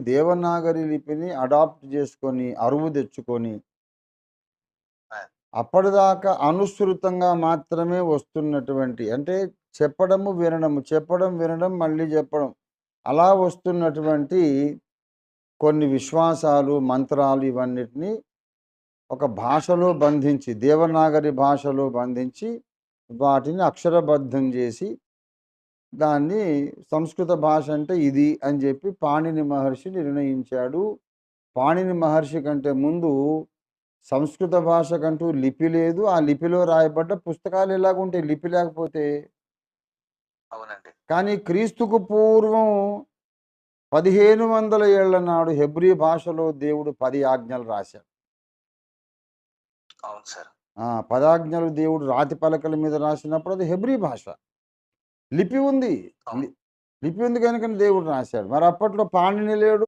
Devanagari లిపిని adapt చేసుకొని అరువు తెచ్చుకొని. అప్పటిదాకా అనుసృతంగా మాత్రమే వస్తున్నటువంటి అంటే చెప్పడము వినడము చెప్పడం వినడం మళ్ళీ చెప్పడం అలా వస్తున్నటువంటి కొన్ని విశ్వాసాలు మంత్రాలు ఇవన్నిటిని ఒక భాషలో బంధించి దేవనాగరి భాషలో బంధించి వాటిని అక్షరబద్ధం చేసి దాన్ని సంస్కృత భాష అంటే ఇది అని చెప్పి పాణిని మహర్షి నిర్ణయించాడు. పాణిని మహర్షి కంటే ముందు సంస్కృత భాషకంటూ లిపి లేదు. ఆ లిపిలో రాయబడ్డ పుస్తకాలు ఎలాగుంటాయి లిపి లేకపోతే? అవునండి. కానీ క్రీస్తుకు పూర్వం పదిహేను వందల ఏళ్ళ నాడు హెబ్రీ భాషలో దేవుడు పది ఆజ్ఞలు రాశాడు. అవును సార్. ఆ పదాజ్ఞలు దేవుడు రాతి పలకల మీద రాసినప్పుడు అది హెబ్రీ భాష. లిపి ఉంది. లిపి ఉంది కనుక దేవుడు రాశాడు. మరి అప్పట్లో పాణిని లేడు.